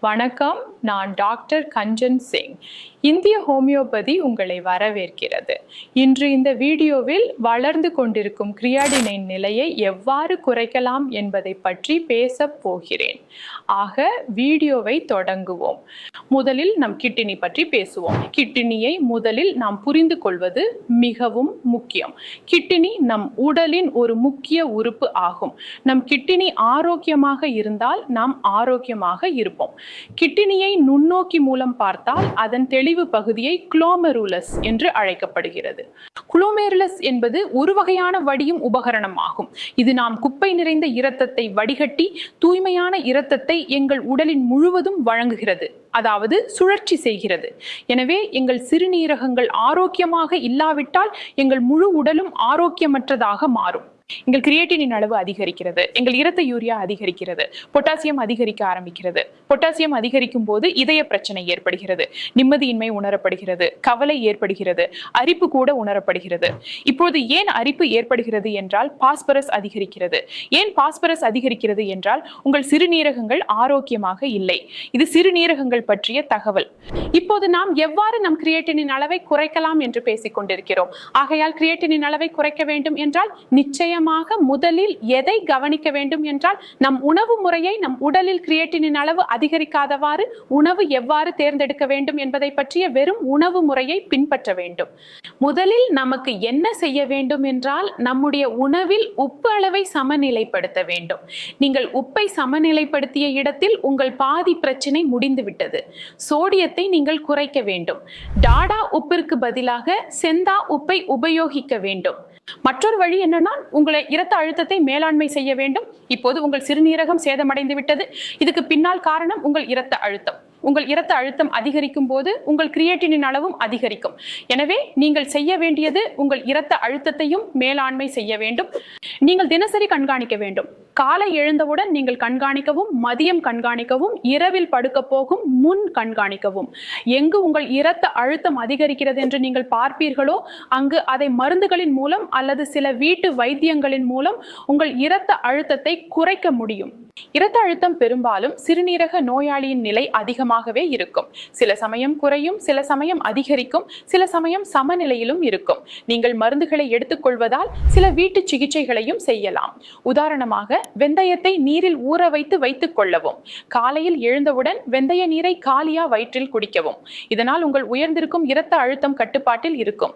வணக்கம் நான் டாக்டர் கஞ்சன் சிங். இந்திய ஹோமியோபதி உங்களை வரவேற்கிறது. இன்று இந்த வீடியோவில் வளர்ந்து கொண்டிருக்கும் கிரியாடினின் நிலையை எவ்வாறு குறைக்கலாம் என்பதை பற்றி பேசப் போகிறேன். ஆக வீடியோவை தொடங்குவோம். முதலில் நம் கிட்னி பற்றி பேசுவோம். கிட்னியை முதலில் நாம் புரிந்து கொள்வது மிகவும் முக்கியம். கிட்னி நம் உடலின் ஒரு முக்கிய உறுப்பு ஆகும். நம் கிட்னி ஆரோக்கியமாக இருந்தால் நாம் ஆரோக்கியமாக இருப்போம். கிட்னியை நுண்ணோக்கி மூலம் பார்த்தால் அதன் தெளிவு பகுதியை குளோமெருலஸ் என்று அழைக்கப்படுகிறது. குளோமெருலஸ் என்பது ஒரு வகையான வடியும் உபகரணம் ஆகும் இது நாம் குப்பை நிறைந்த இரத்தத்தை வடிகட்டி தூய்மையான இரத்தத்தை எங்கள் உடலின் முழுவதும் வழங்குகிறது. அதாவது சுழற்சி செய்கிறது. எனவே எங்கள் சிறுநீரகங்கள் ஆரோக்கியமாக இல்லாவிட்டால் எங்கள் முழு உடலும் ஆரோக்கியமற்றதாக மாறும். எங்கள் கிரியேட்டினின் அளவு அதிகரிக்கிறது. எங்கள் இரத்த யூரியா அதிகரிக்கிறது. பொட்டாசியம் அதிகரிக்க ஆரம்பிக்கிறது. பொட்டாசியம் அதிகரிக்கும் போது இதய பிரச்சனை ஏற்படுகிறது. நிம்மதியின்மை உணரப்படுகிறது. கவலை ஏற்படுகிறது. அரிப்பு கூட உணரப்படுகிறது. இப்போது ஏன் அரிப்பு ஏற்படுகிறது என்றால் பாஸ்பரஸ் அதிகரிக்கிறது. ஏன் பாஸ்பரஸ் அதிகரிக்கிறது என்றால் உங்கள் சிறுநீரகங்கள் ஆரோக்கியமாக இல்லை. இது சிறுநீரகங்கள் பற்றிய தகவல். இப்போது நாம் எவ்வாறு நம் கிரியேட்டினின் அளவை குறைக்கலாம் என்று பேசிக் கொண்டிருக்கிறோம். ஆகையால் கிரியேட்டினின் அளவை குறைக்க வேண்டும் என்றால் நிச்சயமாக முதலில் எதை கவனிக்க வேண்டும் என்றால் நம் உணவு முறையை நம் உடலில் கிரியேட்டினின் அளவு அதிகரிக்காதவாறு உணவு எவ்வாறு தேர்ந்தெடுக்க வேண்டும் என்பதை பற்றிய வெறும் உணவு முறையை பின்பற்ற வேண்டும். முதலில் நமக்கு என்ன செய்ய வேண்டும் என்றால் நம்முடைய உணவில் உப்பு அளவை சமநிலைப்படுத்த வேண்டும். நீங்கள் உப்பை சமநிலைப்படுத்திய இடத்தில் உங்கள் பாதி பிரச்சனை முடிந்துவிட்டது. சோடியத்தை நீங்கள் குறைக்க வேண்டும். டாடா உப்பிற்கு பதிலாக செந்தா உப்பை உபயோகிக்க வேண்டும். மற்றொரு வழி என்னன்னா உங்களை இரத்த அழுத்தத்தை மேலாண்மை செய்ய வேண்டும். இப்போது உங்கள் சிறுநீரகம் சேதமடைந்து விட்டது. இதுக்கு பின்னால் காரணம் உங்கள் இரத்த அழுத்தம். உங்கள் இரத்த அழுத்தம் அதிகரிக்கும் போது உங்கள் கிரியேட்டினின் அளவும் அதிகரிக்கும். எனவே நீங்கள் செய்ய வேண்டியது உங்கள் இரத்த அழுத்தத்தையும் மேலாண்மை செய்ய வேண்டும். நீங்கள் தினசரி கண்காணிக்க வேண்டும். காலை எழுந்தவுடன் நீங்கள் கண்காணிக்கவும் மதியம் கண்காணிக்கவும் இரவில் படுக்க போகும் முன் கண்காணிக்கவும். எங்கு உங்கள் இரத்த அழுத்தம் அதிகரிக்கிறது என்று நீங்கள் பார்ப்பீர்களோ அங்கு அதை மருந்துகளின் மூலம் அல்லது சில வீட்டு வைத்தியங்களின் மூலம் உங்கள் இரத்த அழுத்தத்தை குறைக்க முடியும். இரத்த அழுத்தம் பெரும்பாலும் சிறுநீரக நோயாளியின் நிலை அதிகமாகவே இருக்கும். சில சமயம் குறையும் சில சமயம் அதிகரிக்கும் சில சமயம் சமநிலையிலும் இருக்கும். நீங்கள் மருந்துகளை எடுத்துக்கொள்வதால் சில வீட்டு சிகிச்சைகளையும் செய்யலாம். உதாரணமாக வெந்தயத்தை நீரில் ஊற வைத்து வைத்துக் கொள்ளவும். காலையில் எழுந்தவுடன் வெந்தய நீரை காலியா வயிற்றில் குடிக்கவும். இதனால் உங்கள் உயர்ந்திருக்கும் இரத்த அழுத்தம் கட்டுப்பாட்டில் இருக்கும்.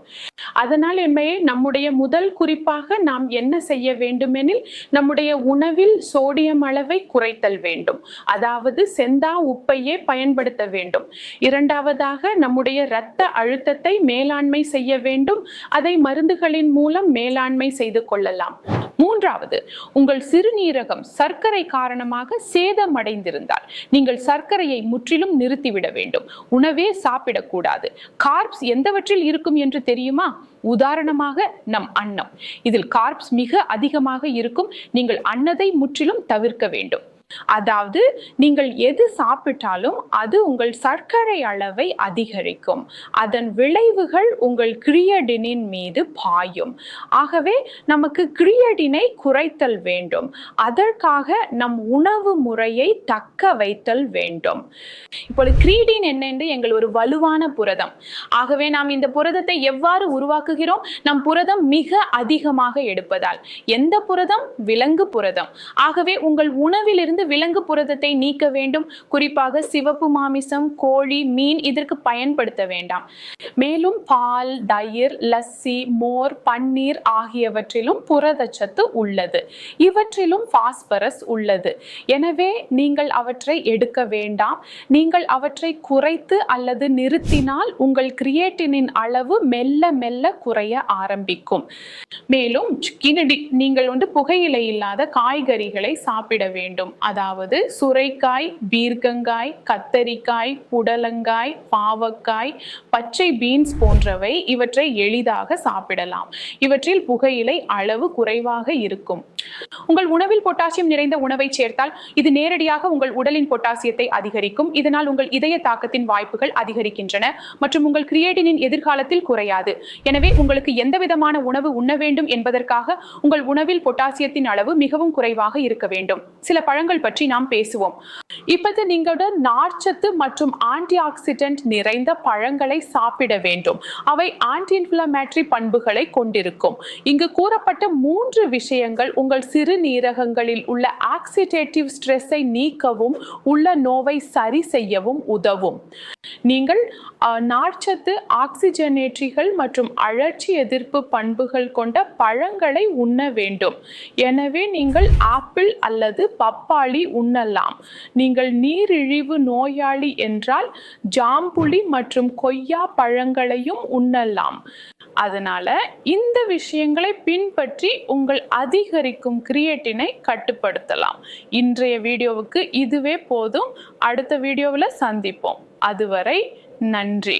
அதனால் என்பதை நம்முடைய முதல் குறிப்பாக நாம் என்ன செய்ய வேண்டுமெனில் நம்முடைய உணவில் சோடியம் அளவை குறைத்தல் வேண்டும். அதாவது செந்தா உப்பையே பயன்படுத்த வேண்டும். இரண்டாவதாக நம்முடைய இரத்த அழுத்தத்தை மேலாண்மை செய்ய வேண்டும். அதை மருந்துகளின் மூலம் மேலாண்மை செய்து கொள்ளலாம். மூன்றாவது உங்கள் சிறுநீரகம் சர்க்கரை காரணமாக சேதமடைந்திருந்தால் நீங்கள் சர்க்கரையை முற்றிலும் நிறுத்திவிட வேண்டும். உணவே சாப்பிடக்கூடாது. கார்ப்ஸ் எந்தவற்றில் இருக்கும் என்று தெரியுமா? உதாரணமாக நம் அன்னம். இதில் கார்ப்ஸ் மிக அதிகமாக இருக்கும். நீங்கள் அன்னதை முற்றிலும் தவிர்க்க வேண்டும். அதாவது நீங்கள் எது சாப்பிட்டாலும் அது உங்கள் சர்க்கரை அளவை அதிகரிக்கும். அதன் விளைவுகள் உங்கள் கிரியடினின் மீது பாயும். ஆகவே நமக்கு கிரியடினை குறைத்தல் வேண்டும். அதற்காக நம் உணவு முறையை தக்க வைத்தல் வேண்டும். இப்பொழுது கிரீடின் என்ன என்று எங்கள் ஒரு வலுவான புரதம். ஆகவே நாம் இந்த புரதத்தை எவ்வாறு உருவாக்குகிறோம்? நம் புரதம் மிக அதிகமாக எடுப்பதால். எந்த புரதம்? விலங்கு புரதம். ஆகவே உங்கள் உணவிலிருந்து விலங்கு புரதத்தை நீக்க வேண்டும். குறிப்பாக சிவப்பு மாமிசம் கோழி மீன் இதற்கு பயன்படுத்த வேண்டாம். மேலும் பால் தயிர் லஸ்ஸி மோர் பன்னீர் ஆகியவற்றிலும் புரதச்சத்து உள்ளது. இவற்றிலும் பாஸ்பரஸ் உள்ளது. எனவே நீங்கள் அவற்றை எடுக்க வேண்டாம். நீங்கள் அவற்றை குறைத்து அல்லது நிறுத்தினால் உங்கள் கிரியேட்டினின் அளவு மெல்ல மெல்ல குறைய ஆரம்பிக்கும். மேலும் கிணடி நீங்கள் வந்து புகையிலை இல்லாத காய்கறிகளை சாப்பிட வேண்டும். அதாவது சுரைக்காய் பீர்க்கங்காய் கத்தரிக்காய் புடலங்காய் பாவக்காய் பச்சை பீன்ஸ் போன்றவை இவற்றை எளிதாக சாப்பிடலாம். இவற்றில் புகையிலை அளவு குறைவாக இருக்கும். உங்கள் உணவில் பொட்டாசியம் நிறைந்த உணவை சேர்த்தால் இது நேரடியாக உங்கள் உடலின் பொட்டாசியத்தை அதிகரிக்கும். இதனால் உங்கள் இதய தாக்கத்தின் வாய்ப்புகள் அதிகரிக்கின்றன மற்றும் உங்கள் கிரியேட்டினின் எதிர்காலத்தில் குறையாது. எனவே உங்களுக்கு எந்த விதமான உணவு உண்ண வேண்டும் என்பதற்காக உங்கள் உணவில் பொட்டாசியத்தின் அளவு மிகவும் குறைவாக இருக்க வேண்டும். சில பழங்கள் பற்றி நாம் பேசுவோம். இப்போது நீங்களோட நார்ச்சத்து மற்றும் ஆன்டி ஆக்சிடென்ட் நிறைந்த பழங்களை சாப்பிட வேண்டும். அவை ஆன்டி இன்ஃப்ளமேட்டரி பண்புகளை கொண்டிருக்கும். இங்கு கூறப்பட்ட மூன்று விஷயங்கள் உங்கள் சிறுநீரகங்களில் உள்ள ஆக்சிடேட்டிவ் ஸ்ட்ரெஸ்ஸை நீக்கவும் உள்ள நோவை சரி செய்யவும் உதவும். நீங்கள் நார்ச்சத்து ஆக்சிஜனேற்றிகள் மற்றும் அழற்சி எதிர்ப்பு பண்புகள் கொண்ட பழங்களை உண்ண வேண்டும். எனவே நீங்கள் ஆப்பிள் அல்லது பப்பாளி உண்ணலாம். நீங்கள் நீரிழிவு நோயாளி என்றால் ஜாம்புளி மற்றும் கொய்யா பழங்களையும் உண்ணலாம். அதனால் இந்த விஷயங்களை பின்பற்றி உங்கள் அதிகரிக்கும் கிரியேட்டினை கட்டுப்படுத்தலாம். இன்றைய வீடியோவுக்கு இதுவே போதும். அடுத்த வீடியோவில் சந்திப்போம். அதுவரை நன்றி.